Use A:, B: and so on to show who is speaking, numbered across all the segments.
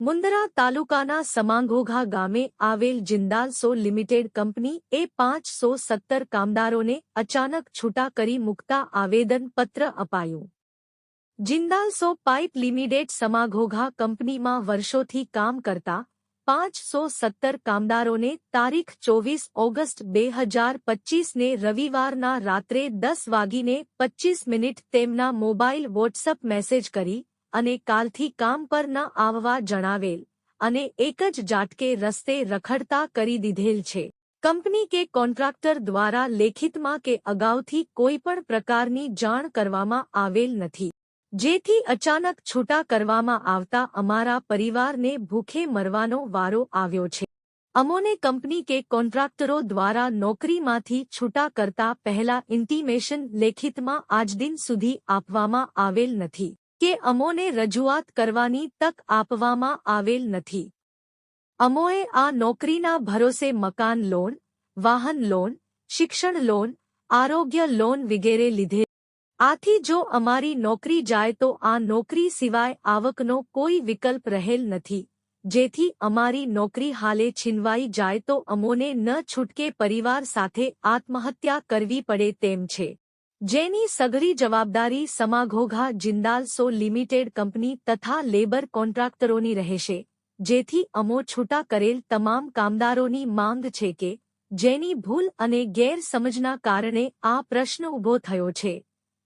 A: મુંદરા તાલુકાના સમાંગોઘા ગામે આવેલ જિંદાલસો લિમિટેડ કંપની એ પાંચસો સત્તર કામદારોને અચાનક છૂટા કરી મૂકતા આવેદનપત્ર અપાયું. જિંદાલસો પાઇપ લિમિટેડ સમાઘોઘા કંપનીમાં વર્ષોથી કામ કરતા પાંચસો સત્તર કામદારોને તારીખ ચોવીસ ઓગસ્ટ બે હજાર પચ્ચીસને રવિવારના રાત્રે દસ વાગીને પચ્ચીસ મિનિટ તેમના મોબાઈલ વોટ્સઅપ મેસેજ કરી અને કાલથી કામ પર ન આવવા જણાવેલ અને એક જ જાટકે રસ્તે રખડતા કરી દીધેલ છે. કંપની કે કોન્ટ્રાક્ટર દ્વારા લેખિતમાં કે અગાઉથી કોઈપણ પ્રકારની જાણ કરવામાં આવેલ નથી. જેથી અચાનક છૂટા કરવામાં આવતા અમારા પરિવારને ભૂખે મરવાનો વારો આવ્યો છે. અમોને કંપની કે કોન્ટ્રાક્ટરો દ્વારા નોકરીમાંથી છૂટા કરતા પહેલા ઇન્ટિમેશન લેખિતમાં આજદિન સુધી આપવામાં આવેલ નથી કે અમોને રજૂઆત કરવાની તક આપવામાં આવેલ નથી. અમોએ આ નોકરીના ભરોસે મકાન લોન, વાહન લોન, શિક્ષણ લોન, આરોગ્ય લોન વગેરે લીધે આથી જો અમારી નોકરી જાય તો આ નોકરી સિવાય આવકનો કોઈ વિકલ્પ રહેલ નથી. જેથી અમારી નોકરી હાલે છીનવાઈ જાય તો અમોને ન છૂટકે પરિવાર સાથે આત્મહત્યા કરવી પડે તેમ છે. જેની સઘરી જવાબદારી સમાઘોઘા જિંદાલસો લિમિટેડ કંપની તથા લેબર કોન્ટ્રાક્ટરોની રહેશે. જેથી અમો છૂટા કરેલ તમામ કામદારોની માંગ છે કે, જેની ભૂલ અને ગેરસમજના કારણે આ પ્રશ્ન ઊભો થયો છે.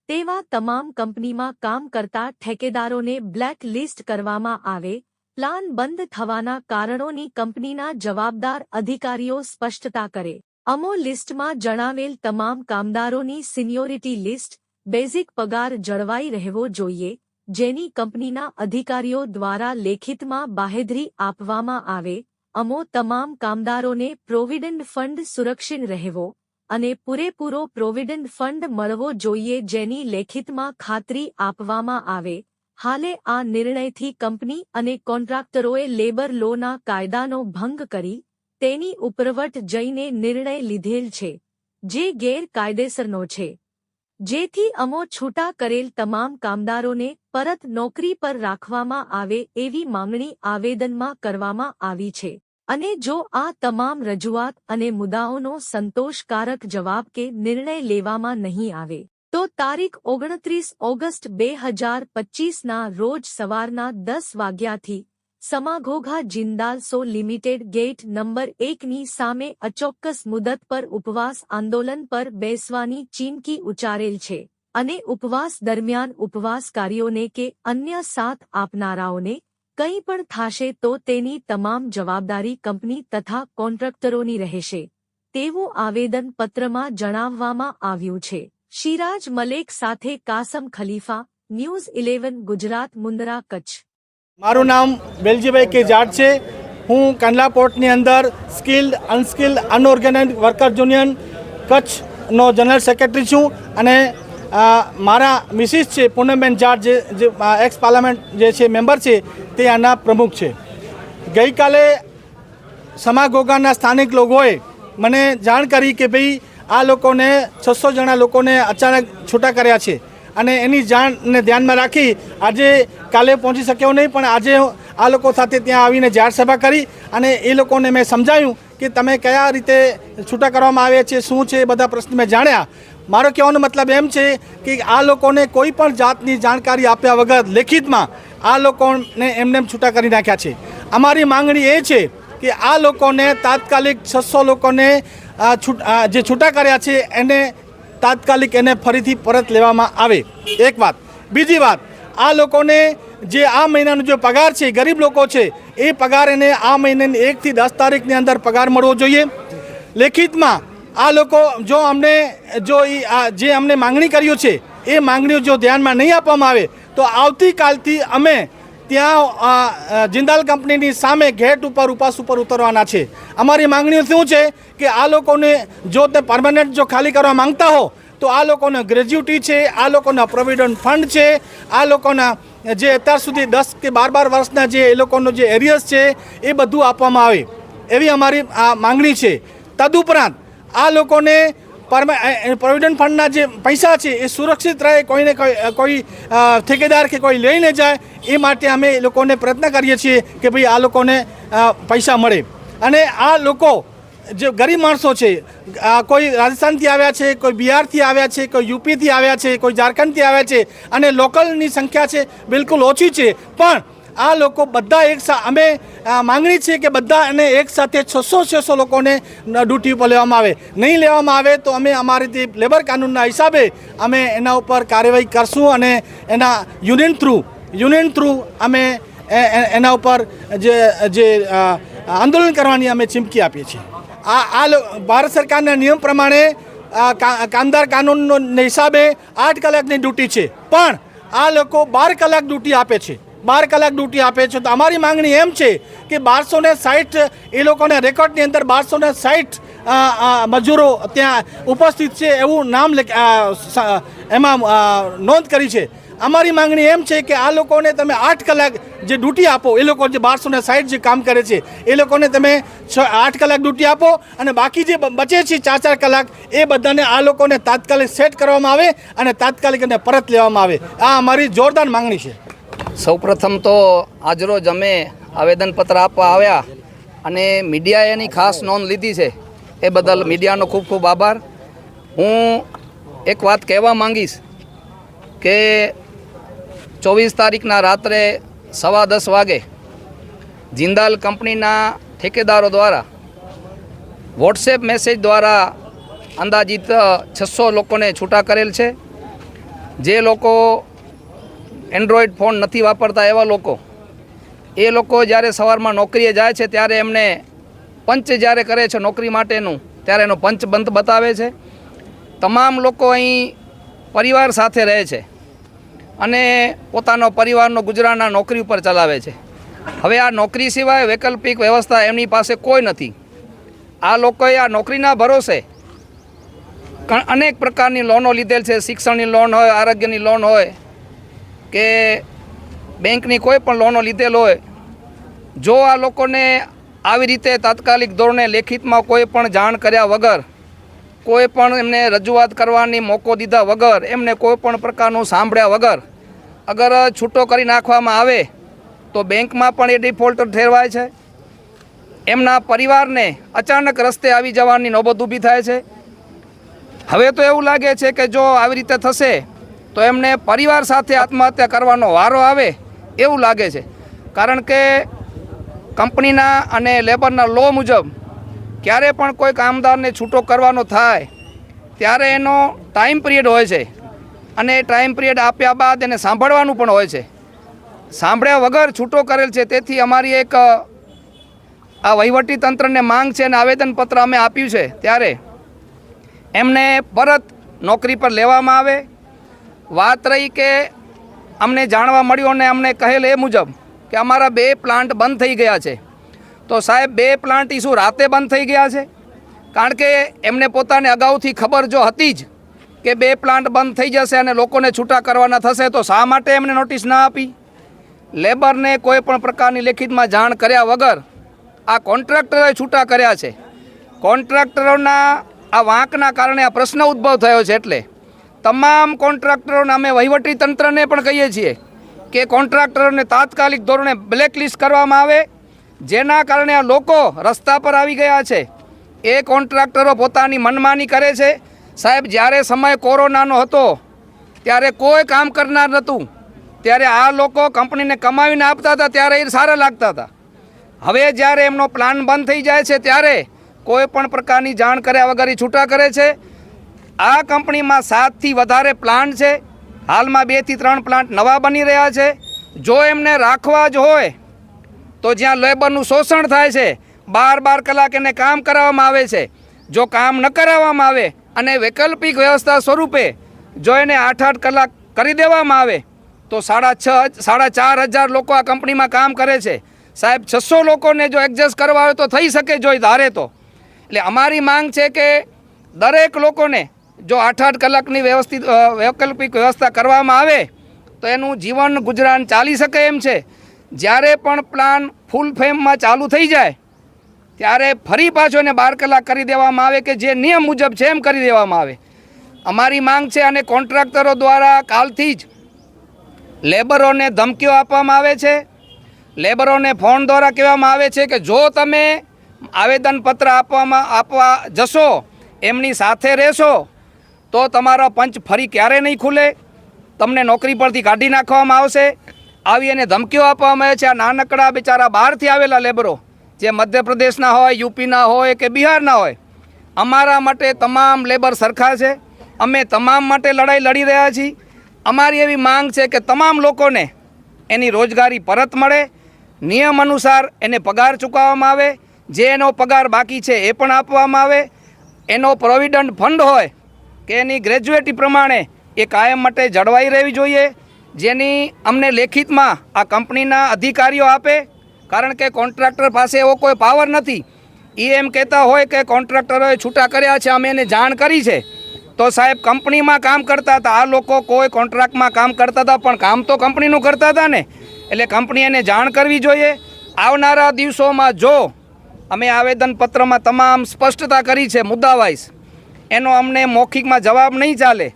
A: તેવા તમામ કંપનીમાં કામ કરતા ઠેકેદારોને બ્લેક લિસ્ટ કરવામાં આવે, પ્લાન બંધ થવાના કારણોની કંપનીના જવાબદાર અધિકારીઓ સ્પષ્ટતા કરે. અમો લિસ્ટમાં જણાવેલ તમામ કામદારોની સિનિયોરિટી લિસ્ટ, બેઝિક પગાર જળવાઈ રહેવો જોઈએ, જેની કંપનીના અધિકારીઓ દ્વારા લેખિતમાં બાહેધરી આપવામાં આવે. અમો તમામ કામદારોને પ્રોવિડન્ટ ફંડ સુરક્ષિત રહેવો અને પૂરેપૂરો પ્રોવિડન્ટ ફંડ મળવો જોઈએ જેની લેખિતમાં ખાતરી આપવામાં આવે. હાલે આ નિર્ણયથી કંપની અને કોન્ટ્રાક્ટરોએ લેબર લોના કાયદાનો ભંગ કરી, તેની ઉપરવટ જઈને નિર્ણય લીધેલ છે, જે ગેરકાયદેસરનો છે. જેથી અમો છૂટા કરેલ તમામ કામદારોને પરત નોકરી પર રાખવામાં આવે એવી માંગણી આવેદનમાં કરવામાં આવી છે. અને જો આ તમામ રજૂઆત અને મુદ્દાઓનો સંતોષકારક જવાબ કે નિર્ણય લેવામાં નહીં આવે, તો તારીખ ઓગણત્રીસ ઓગસ્ટ બે હજાર પચ્ચીસના રોજ સવારના દસ વાગ્યાથી Samaghogha Jindalsaw limited gate number એકની સામે અચોક્કસ મુદત પર ઉપવાસ આંદોલન પર બેસવાની ચીમકી ઉચ્ચારેલ છે અને ઉપવાસ દરમિયાન ઉપવાસકારીઓને કે અન્ય સાથ આપનારાઓને કંઈ પણ થાશે તો તેની તમામ જવાબદારી કંપની તથા કોન્ટ્રાક્ટરોની રહેશે. તેવું આવેદન પત્રમાં જણાવવામાં આવ્યું છે. શિરાજ મલેક સાથે કાસમ ખલીફા, ન્યૂઝ ઇલેવન, ગુજરાત મુંદરા કચ્છ.
B: મારું નામ વેલજીભાઈ કે જાટ છે. હું કંડલા પોર્ટની અંદર skilled, unskilled unorganise worker union કચ્છનો જનરલ સેક્રેટરી છું અને મારા મિસિસ છે, પૂનમબેન જાટ જે એક્સ પાર્લામેન્ટ જે છે મેમ્બર છે, તે આના પ્રમુખ છે. ગઈકાલે સમાગોગાના સ્થાનિક લોકોએ મને જાણ કરી કે ભાઈ આ લોકોને છસો જણા લોકોને અચાનક છૂટા કર્યા છે. અને એની જાણને ધ્યાનમાં રાખી આજે કાલે પહોંચી શક્યો નહીં, પણ આજે આ લોકો સાથે ત્યાં આવીને જાહેર સભા કરી અને એ લોકોને મેં સમજાવ્યું કે તમે કયા રીતે છૂટા કરવામાં આવ્યા છે, શું છે બધા પ્રશ્ન મેં જાણ્યા. મારો કહેવાનો મતલબ એમ છે કે આ લોકોને કોઈ પણ જાતની જાણકારી આપ્યા વગર લેખિતમાં આ લોકોને એમને છૂટા કરી નાખ્યા છે. અમારી માંગણી એ છે કે આ લોકોને તાત્કાલિક છસો લોકોને જે છૂટા કર્યા છે એને તાત્કાલિક એને ફરીથી પરત લેવામાં આવે. એક વાત. બીજી વાત, આ લોકોને જે આ મહિનાનો જે પગાર છે, ગરીબ લોકો છે, એ પગાર એને આ મહિનાની એકથી દસ તારીખની અંદર પગાર મળવો જોઈએ. લેખિતમાં આ લોકો જો અમને, જો જે અમને માંગણી કર્યું છે, એ માંગણીઓ જો ધ્યાનમાં નહીં આપવામાં આવે, તો આવતીકાલથી અમે ત્યાં જિંદાલ કંપનીની સામે ગેટ ઉપર ઉપાસ ઉપર ઉતરવાના છે. અમારી માંગણીઓ શું છે કે આ લોકોને જો તે પરમાનન્ટ જો ખાલી કરવા માંગતા હો, તો આ લોકોને ગ્રેજ્યુટી છે, આ લોકોના પ્રોવિડન્ટ ફંડ છે, આ લોકોના જે અત્યાર સુધી દસ કે બાર બાર વર્ષના જે એ લોકોનો જે એરિયસ છે, એ બધું આપવામાં આવે. એવી અમારી આ માંગણી છે. તદુપરાંત આ લોકોને પ્રોવિડન્ટ ફંડના જે પૈસા છે, એ સુરક્ષિત રહે, કોઈને કોઈ કોઈ ઠેકેદાર કે કોઈ લઈને જાય, એ માટે અમે એ લોકોને પ્રયત્ન કરીએ છીએ કે ભાઈ આ લોકોને પૈસા મળે. અને આ લોકો જે ગરીબ માણસો છે કોઈ રાજસ્થાનથી આવ્યા છે, કોઈ બિહારથી આવ્યા છે, કોઈ યુપીથી આવ્યા છે, કોઈ ઝારખંડથી આવ્યા છે, અને લોકલની સંખ્યા છે, બિલકુલ ઓછી છે, પણ આ લોકો બધા એક અમે માંગણી છે કે બધા અને એક સાથે છસો છસો લોકોને ડ્યુટી ઉપર લેવામાં આવે. નહીં લેવામાં આવે તો અમે અમારી લેબર કાનૂનના હિસાબે અમે એના ઉપર કાર્યવાહી કરશું અને એના યુનિયન થ્રુ યુનિયન થ્રુ અમે એના ઉપર જે જે આંદોલન કરવાની અમે ચીમકી આપીએ છીએ. આ આ ભારત સરકારના નિયમ પ્રમાણે કામદાર કાનૂનનો હિસાબે આઠ કલાકની ડ્યુટી છે. પણ આ લોકો બાર કલાક ડ્યુટી આપે છે. બાર કલાક ડ્યુટી આપે છે. તો અમારી માંગણી એમ છે કે બારસો ને સાઠ એ લોકોના રેકોર્ડની અંદર બારસો ને સાઠ મજૂરો ત્યાં ઉપસ્થિત છે એવું નામ એમાં નોંધ કરી છે. અમારી માંગણી એમ છે કે આ લોકોને તમે આઠ કલાક જે ડ્યુટી આપો, એ લોકો જે બારસો ને સાઠ જે કામ કરે છે, એ લોકોને તમે છ, આઠ કલાક ડ્યુટી આપો અને બાકી જે બચે છે ચાર ચાર કલાક, એ બધાને આ લોકોને તાત્કાલિક સેટ કરવામાં આવે અને તાત્કાલિક એને પરત લેવામાં આવે. આ અમારી જોરદાર માંગણી છે.
C: સૌપ્રથમ તો આજરોજ અમે આવેદનપત્ર આપવા આવ્યા અને મીડિયાએ એની ખાસ નોંધ લીધી છે. એ બદલ મીડિયાનો ખૂબ ખૂબ આભાર. હું એક વાત કહેવા માંગીશ કે ચોવીસ તારીખના રાત્રે સવા દસ વાગે જિંદાલ કંપનીના ઠેકેદારો દ્વારા વોટ્સએપ મેસેજ દ્વારા અંદાજિત છસો લોકોને છૂટા કરેલ છે. જે લોકો એન્ડ્રોઈડ ફોન નથી વાપરતા એવા લોકો. એ લોકો જ્યારે સવારમાં નોકરીએ જાય છે ત્યારે એમને પંચ જ્યારે કરે છે નોકરી માટેનું, ત્યારે એનો પંચ બંધ બતાવે છે. તમામ લોકો અહીં પરિવાર સાથે રહે છે અને પોતાનો પરિવારનો ગુજરાના નોકરી ઉપર ચલાવે છે. હવે આ નોકરી સિવાય વૈકલ્પિક વ્યવસ્થા એમની પાસે કોઈ નથી. આ લોકોએ આ નોકરીના ભરોસે અનેક પ્રકારની લોનો લીધેલ છે. શિક્ષણની લોન હોય, આરોગ્યની લોન હોય કે બેંકની કોઈ પણ લોનો લીધેલ હોય, જો આ લોકોને આવી રીતે તાત્કાલિક ધોરણે લેખિતમાં કોઈ પણ જાણ કર્યા વગર, કોઈ પણ એમને રજૂઆત કરવાની મોકો દીધા વગર, એમને કોઈ પણ પ્રકારનું સાંભળ્યા વગર, અગર છૂટો કરી નાખવામાં આવે, તો બેંકમાં પણ એ ડિફોલ્ટર ઠેરવાય છે. એમના પરિવારને અચાનક રસ્તે આવી જવાની નોબત ઊભી થાય છે. હવે તો એવું લાગે છે કે જો આવી રીતે થશે તો એમને પરિવાર સાથે આત્મહત્યા કરવાનો વારો આવે એવું લાગે છે. કારણ કે કંપનીના અને લેબરના લો મુજબ ક્યારે પણ કોઈ કામદારને છૂટો કરવાનો થાય, ત્યારે એનો ટાઈમ પિરિયડ હોય છે. અને ટાઈમ પિરિયડ આપ્યા બાદ એને સાંભળવાનું પણ હોય છે. સાંભળ્યા વગર છૂટો કરેલ છે, તેથી અમારી એક આ વહીવટી તંત્રને માંગ છે અને આવેદનપત્ર અમે આપ્યું છે. ત્યારે એમને પરત નોકરી પર લેવામાં આવે વાત રહી કે અમને જાણવા મળ્યું અને અમને કહેલ એ મુજબ કે અમારા બે પ્લાન્ટ બંધ થઈ ગયા છે. તો સાહેબ, બે પ્લાન્ટ ઈ રાતે બંધ થઈ ગયા છે? કારણ કે એમને પોતાને અગાઉથી ખબર જો હતી જ કે બે પ્લાન્ટ બંધ થઈ જશે અને લોકોને છૂટા કરવાના થશે, તો શા માટે એમને નોટિસ ના આપી? લેબરને કોઈ પણ પ્રકારની લેખિતમાં જાણ કર્યા વગર આ કોન્ટ્રાક્ટરોએ છૂટા કર્યા છે. કોન્ટ્રાક્ટરોના આ વાંકના કારણે આ પ્રશ્ન ઉદ્ભવ થયો છે એટલે તમામ કોન્ટ્રાક્ટરોને અમે વહીવટી તંત્રને પણ કહીએ છીએ કે કોન્ટ્રાક્ટરોને તાત્કાલિક ધોરણે બ્લેકલિસ્ટ કરવામાં આવે. જેના કારણે આ લોકો રસ્તા પર આવી ગયા છે. એ કોન્ટ્રાક્ટરો પોતાની મનમાની કરે છે. સાહેબ, જ્યારે સમય કોરોનાનો હતો, ત્યારે કોઈ કામ કરનાર નહોતું. ત્યારે આ લોકો કંપનીને કમાવીને આપતા હતા, ત્યારે એ સારા લાગતા હતા. હવે જ્યારે એમનો પ્લાન બંધ થઈ જાય છે, ત્યારે કોઈ પણ પ્રકારની જાણ કર્યા વગર એ છૂટા કરે છે. આ કંપનીમાં સાતથી વધારે પ્લાન્ટ છે. હાલમાં બેથી ત્રણ પ્લાન્ટ નવા બની રહ્યા છે. જો એમને રાખવા જ હોય, તો જ્યાં લેબરનું શોષણ થાય છે, બાર બાર કલાક એને કામ કરાવવામાં આવે છે. જો કામ ન કરાવવામાં આવે અને વૈકલ્પિક વ્યવસ્થા સ્વરૂપે જો એને આઠ આઠ કલાક કરી દેવામાં આવે, તો સાડા છ સાડા ચાર હજાર લોકો આ કંપનીમાં કામ કરે છે. સાહેબ, છસો લોકોને જો એડજસ્ટ કરવા આવે તો થઈ શકે જો ધારે તો. એટલે અમારી માંગ છે કે દરેક લોકોને જો આઠ આઠ કલાકની વ્યવસ્થિત વૈકલ્પિક વ્યવસ્થા કરવામાં આવે, તો એનું જીવન ગુજરાન ચાલી શકે એમ છે. જ્યારે પણ પ્લાન ફૂલ ફેમમાં ચાલુ થઈ જાય, ત્યારે ફરી પાછો એને બાર કલાક કરી દેવામાં આવે કે જે નિયમ મુજબ છે એમ કરી દેવામાં આવે. અમારી માંગ છે અને કોન્ટ્રાક્ટરો દ્વારા કાલથી જ લેબરોને ધમકીઓ આપવામાં આવે છે. લેબરોને ફોન દ્વારા કહેવામાં આવે છે કે જો તમે આવેદનપત્ર આપવામાં, આપવા જશો, એમની સાથે રહેશો તો તમારો પંચ ફરી ક્યારે નહીં ખુલે? તમને નોકરી પરથી કાઢી નાખવામાં આવશે. આવી એને ધમકીઓ આપવામાં આવે છે. આ નાનકડા બિચારા બહારથી આવેલા લેબરો જે મધ્યપ્રદેશના હોય, યુપીના હોય કે બિહારના હોય, અમારા માટે તમામ લેબર સરખા છે. અમે તમામ માટે લડાઈ લડી રહ્યા છીએ. અમારી એવી માંગ છે કે તમામ લોકોને એની રોજગારી પરત મળે. નિયમ અનુસાર એને પગાર ચૂકવવામાં આવે. જે એનો પગાર બાકી છે એ પણ આપવામાં આવે. એનો પ્રોવિડન્ટ ફંડ હોય કે એની ગ્રેજ્યુએટી પ્રમાણે એ કાયમ માટે જળવાઈ રહેવી જોઈએ, જેની અમને લેખિતમાં આ કંપનીના અધિકારીઓ આપે. કારણ કે કોન્ટ્રાક્ટર પાસે એવો કોઈ પાવર નથી. એ એમ કહેતા હોય કે કોન્ટ્રાક્ટરોએ છૂટા કર્યા છે, અમે એને જાણ કરી છે. તો સાહેબ, કંપનીમાં કામ કરતા હતા. આ લોકો કોઈ કોન્ટ્રાક્ટમાં કામ કરતા હતા, પણ કામ તો કંપનીનું કરતા હતા ને. એટલે કંપની એને જાણ કરવી જોઈએ. આવનારા દિવસોમાં જો અમે આવેદનપત્રમાં તમામ સ્પષ્ટતા કરી છે મુદ્દાવાઇઝ એનો અમને મૌખિકમાં જવાબ નહીં ચાલે.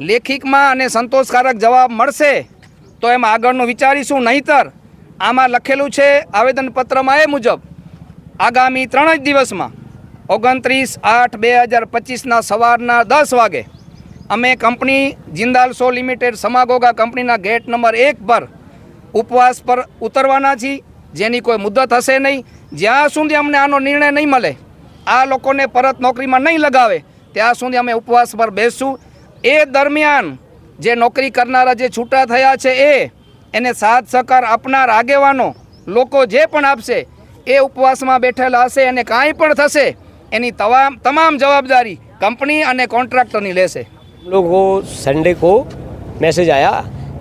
C: લેખિકમાં અને સંતોષકારક જવાબ મળશે તો એમ આગળનું વિચારીશું. નહીંતર આમાં લખેલું છે, આવેદનપત્રમાં એ મુજબ, આગામી ત્રણ જ દિવસમાં, ઓગણત્રીસ આઠ બે હજાર પચીસના સવારના દસ વાગે, અમે કંપની જિંદાલ સો લિમિટેડ સમાગોગા કંપનીના ગેટ નંબર એક પર ઉપવાસ પર ઉતરવાના છીએ. જેની કોઈ મુદત હશે નહીં. જ્યાં સુધી અમને આનો નિર્ણય નહીં મળે, આ લોકોને પરત નોકરીમાં નહીં લગાવે ત્યાં સુધી અમે ઉપવાસ પર બેસશું એ દરમિયાન જે નોકરી કરનારા જે છૂટા થયા છે એ એને સાથ સહકાર આપનાર આગેવાનો લોકો જે પણ આપશે એ ઉપવાસમાં બેઠેલા હશે અને કાંઈ પણ થશે એની તમામ તમામ જવાબદારી કંપની અને કોન્ટ્રાક્ટરની લેશે
D: हम लोग को संडे को मैसेज आया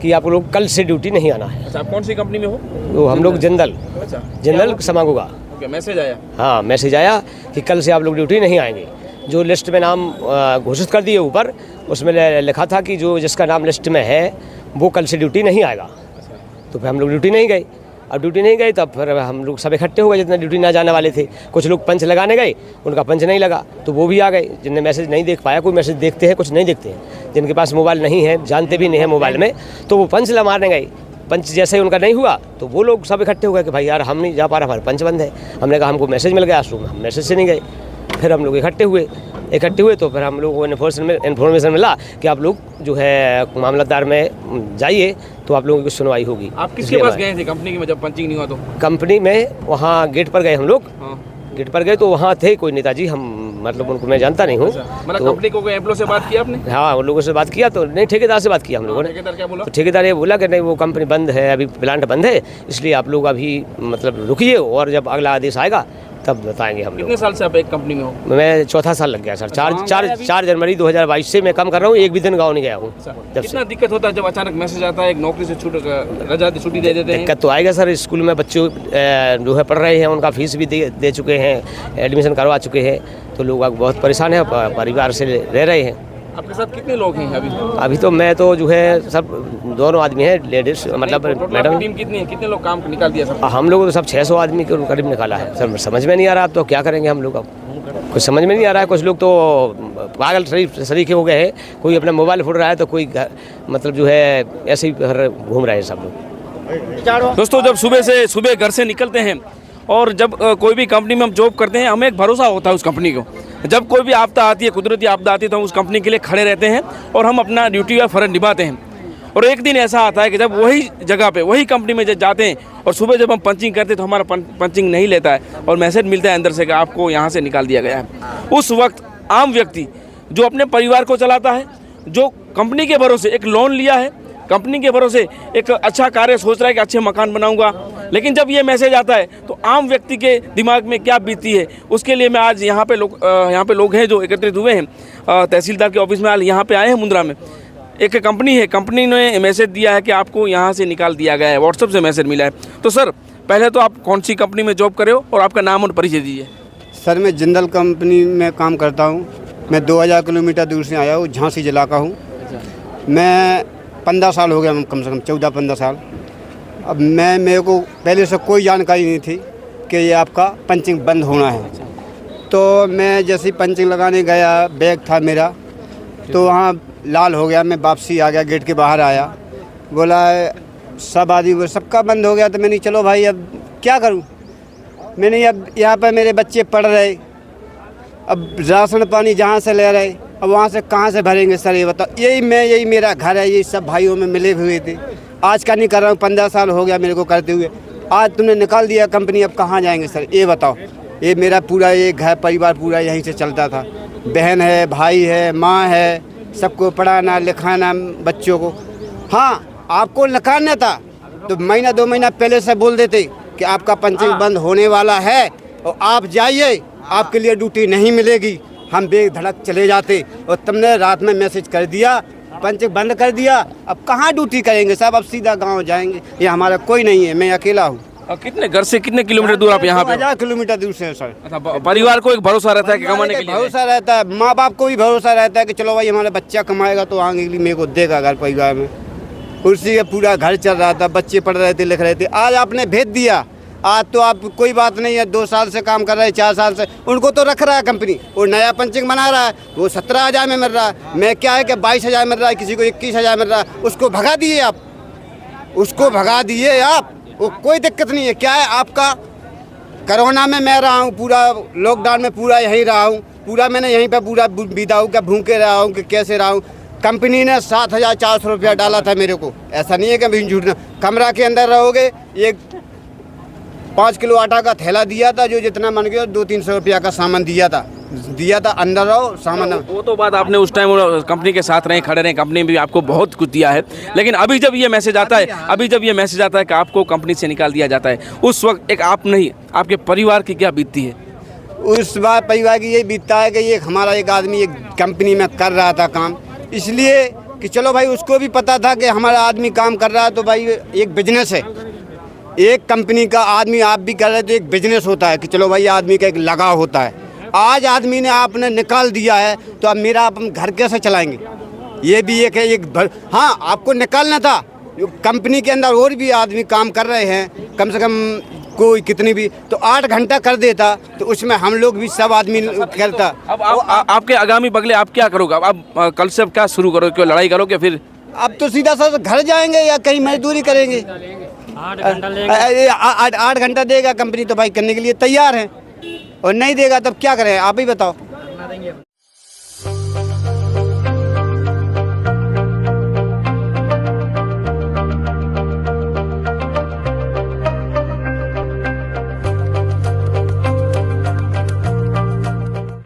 D: कि आप लोग कल से ड्यूटी नहीं आना है
E: अच्छा आप कौन सी कंपनी में हो
D: तो हम लोग जनरल
E: अच्छा
D: जनरल समागोगा
E: ओके मैसेज आया
D: हाँ मैसेज आया कि कल से आप लोग ड्यूटी नहीं आएंगे जो लिस्ट में नाम घोषित कर दिए ऊपर, उसमें लिखा था कि जो जिसका नाम लिस्ट में है, वो कल से ड्यूटी नहीं आएगा। तो फिर हम लोग ड्यूटी नहीं गए। अब ड्यूटी नहीं गए, तब फिर हम लोग सब इकट्ठे हो गए, जितने ड्यूटी ना जाने वाले थे। कुछ लोग पंच लगाने गए, उनका पंच नहीं लगा तो वो भी आ गए, जिनने मैसेज नहीं देख पाया, कोई मैसेज देखते हैं, कुछ नहीं देखते हैं। जिनके पास मोबाइल नहीं है, जानते भी नहीं है मोबाइल में तो वो पंच मारने गए। पंच जैसे ही उनका नहीं हुआ तो वो लोग सब इकट्ठे हो गए कि भाई यार, हम नहीं जा पा रहे, हमारे पंच बंद है। हमने कहा, हमको मैसेज मिल गया, आश्रम में हम मैसेज से नहीं गए। फिर हम लोग इकट्ठे हुए इकट्ठे हुए तो फिर हम लोगों को इन्फॉर्मेशन में इन्फॉर्मेशन मिला कि आप लोग जो है मामलतदार में जाइए तो आप लोगों की सुनवाई होगी।
E: आप किसके पास गए थे? कंपनी में जब पंचिंग नहीं हुआ तो?
D: कंपनी में वहाँ गेट पर गए हम लोग।
E: हाँ।
D: गेट पर गए तो वहाँ थे कोई नेताजी हम मतलब उनको मैं जानता नहीं हूँ।
E: मतलब
D: तो
E: कंपनी को कोई एम्प्लॉय से बात की आपने?
D: हाँ उन लोगों से बात किया तो नहीं ठेकेदार से बात किया हम लोगों ने।
E: ठेकेदार क्या बोला?
D: तो ठेकेदार ये बोला कि नहीं वो कंपनी बंद है अभी प्लांट बंद है इसलिए आप लोग अभी मतलब रुकिए और जब अगला आदेश आएगा तब बताएँगे हम
E: कितने साल से आप एक कंपनी में हो?
D: मैं चौथा साल लग गया सर। चार चार चार जनवरी 2022 से मैं काम कर रहा हूँ एक भी दिन गाँव नहीं गया हूँ। जब इतना
E: कितना दिक्कत होता है जब अचानक मैसेज आता है एक नौकरी से छूट रजा छुट्टी दे देते हैं?
D: दिक्कत तो आएगा सर। स्कूल में बच्चे जो है पढ़ रहे हैं उनका फ़ीस भी दे, चुके हैं एडमिशन करवा चुके हैं तो लोग बहुत परेशान है परिवार से रह रहे हैं।
E: आपके साथ कितने लोग हैं अभी?
D: अभी तो मैं तो जो है सब दोनों आदमी हैं लेडीज़ मतलब मैडम
E: टीम कितनी है? कितने लोग काम निकाल दिया सब?
D: हम लोग तो सब 600 आदमी के करीब निकाला है। सर समझ में नहीं आ रहा अब तो क्या करेंगे हम लोग अब? कुछ समझ में नहीं आ रहा है कुछ लोग तो पागल शरीफ सरीखे हो गए हैं। कोई अपना मोबाइल फोड़ रहा है तो कोई मतलब जो है ऐसे ही हर घूम रहे हैं सब लोग।
E: दोस्तों जब सुबह से सुबह घर से निकलते हैं और जब कोई भी कंपनी में हम जॉब करते हैं हमें एक भरोसा होता है उस कंपनी को। जब कोई भी आपदा आती है, कुदरती आपदा आती है तो हम उस कंपनी के लिए खड़े रहते हैं और हम अपना ड्यूटी या फ़र्ज़ निभाते हैं। और एक दिन ऐसा आता है कि जब वही जगह पे, वही कंपनी में जब जाते हैं और सुबह जब हम पंचिंग करते हैं तो हमारा पंचिंग नहीं लेता है और मैसेज मिलता है अंदर से कि आपको यहाँ से निकाल दिया गया है। उस वक्त आम व्यक्ति जो अपने परिवार को चलाता है, जो कंपनी के भरोसे एक लोन लिया है कंपनी के भरोसे एक अच्छा कार्य सोच रहा है कि अच्छे मकान बनाऊँगा। लेकिन जब ये मैसेज आता है तो आम व्यक्ति के दिमाग में क्या बीतती है? उसके लिए मैं आज यहाँ पे लोग यहाँ पे लोग हैं जो एकत्रित हुए हैं। तहसीलदार के ऑफ़िस में आज यहाँ पे आए हैं मुंद्रा में। एक कंपनी है, कंपनी ने मैसेज दिया है कि आपको यहाँ से निकाल दिया गया है। व्हाट्सएप से मैसेज मिला है। तो सर, पहले तो आप कौन सी कंपनी में जॉब करे हो और आपका नाम और परिचय दीजिए।
F: सर, मैं जिंदल कंपनी में काम करता हूँ। मैं 2000 किलोमीटर दूर से आया हूँ, झांसी जिला का हूँ। मैं पंद्रह साल हो गया कम से कम चौदह पंद्रह साल। अब मैं मेरे को पहले से कोई जानकारी नहीं थी कि ये आपका पंचिंग बंद होना है। तो मैं जैसे पंचिंग लगाने गया बैग था मेरा तो वहाँ लाल हो गया मैं वापसी आ गया गेट के बाहर आया। बोला सब आदमी बोले, सबका बंद हो गया। तो मैंने चलो भाई अब क्या करूँ? मैंने अब यहाँ पर मेरे बच्चे पढ़ रहे। अब राशन पानी जहाँ से ले रहे अब वहाँ से कहाँ से भरेंगे सर ये बताओ। यही मैं यही मेरा घर है यही सब भाइयों में मिले हुए थे। आज का नहीं कर रहा हूँ पंद्रह साल हो गया मेरे को करते हुए। आज तुमने निकाल दिया कंपनी अब कहाँ जाएँगे सर? ये बताओ। ये मेरा पूरा ये घर परिवार पूरा यहीं से चलता था। बहन है भाई है माँ है सबको पढ़ाना लिखाना बच्चों को। हाँ आपको निकालना था। तो महीना दो महीना पहले से बोल देते कि आपका पंचिंग बंद होने वाला है। और आप जाइए आपके लिए ड्यूटी नहीं मिलेगी। हम बेधड़क चले जाते और तुमने रात में मैसेज कर दिया पंच बंद कर दिया अब कहाँ ड्यूटी करेंगे साहब अब सीधा गाँव जाएँगे। ये हमारा कोई नहीं है मैं अकेला हूँ।
E: और कितने घर से कितने किलोमीटर दूर आप यहाँ पे
F: हज़ार किलोमीटर दूर से है सर।
E: अच्छा, परिवार को एक भरोसा रहता है कि कमाने के लिए?
F: भरोसा रहता है माँ बाप को भी भरोसा रहता है कि चलो भाई हमारा बच्चा कमाएगा तो आगे के लिए मेरे को देगा घर परिवार में। उसी का पूरा घर चल रहा था बच्चे पढ़ रहे थे लिख रहे थे। आज आपने भेज दिया। आज तो आप कोई बात नहीं है, दो साल से काम कर रहे हैं, चार साल से। उनको तो रख रहा है कंपनी वो नया पंचिंग बना रहा है, वो सत्रह हज़ार में मिल रहा है। मैं क्या है कि बाईस हज़ार मिल रहा है, किसी को इक्कीस हज़ार मिल रहा है। उसको भगा दिए आप। उसको भगा दिए आप। वो कोई दिक्कत नहीं है। क्या है आपका? करोना में मैं रहा हूँ, पूरा लॉकडाउन में पूरा यहीं रहा हूँ। पूरा मैंने यहीं पर पूरा बीता हूँ क्या भूखे रहा हूँ कि कैसे रहा हूँ। कंपनी ने सात हज़ार चार सौ रुपया डाला था मेरे को। ऐसा नहीं है कि अभी झूठ कमरा के अंदर रहोगे एक पाँच किलो आटा का थैला दिया था जो जितना मन गया दो तीन सौ रुपया का सामान दिया था। दिया था अंदर रहो सामान
E: वो तो बात आपने उस टाइम कंपनी के साथ रहे खड़े रहे कंपनी भी आपको बहुत कुछ दिया है। लेकिन अभी जब ये मैसेज आता है अभी जब ये मैसेज आता है कि आपको कंपनी से निकाल दिया जाता है उस वक्त एक आप नहीं आपके परिवार की क्या बीतती है?
F: उस बार परिवार की यही बीतता है कि ये हमारा एक आदमी एक कंपनी में कर रहा था काम। इसलिए कि चलो भाई उसको भी पता था कि हमारा आदमी काम कर रहा है तो भाई एक बिज़नेस है। एक कंपनी का आदमी आप भी कर रहे तो एक बिज़नेस होता है कि चलो भाई आदमी का एक लगाव होता है। आज आदमी ने आपने निकाल दिया है तो अब मेरा अपन घर कैसे चलाएँगे? ये भी एक है एक भर... हाँ आपको निकालना था। कंपनी के अंदर और भी आदमी काम कर रहे हैं कम से कम कोई कितनी भी तो आठ घंटा कर देता तो उसमें हम लोग भी सब आदमी करता।
E: अब आप, आ, आपके आगामी बगले आप क्या करोगे? अब आप कल से अब क्या शुरू करोगे? लड़ाई करोगे फिर?
F: अब तो सीधा सा घर जाएँगे या कहीं मजदूरी करेंगे? आठ घंटा आठ घंटा देगा कंपनी तो भाई करने के लिए तैयार है और नहीं देगा तब क्या करें आप ही बताओ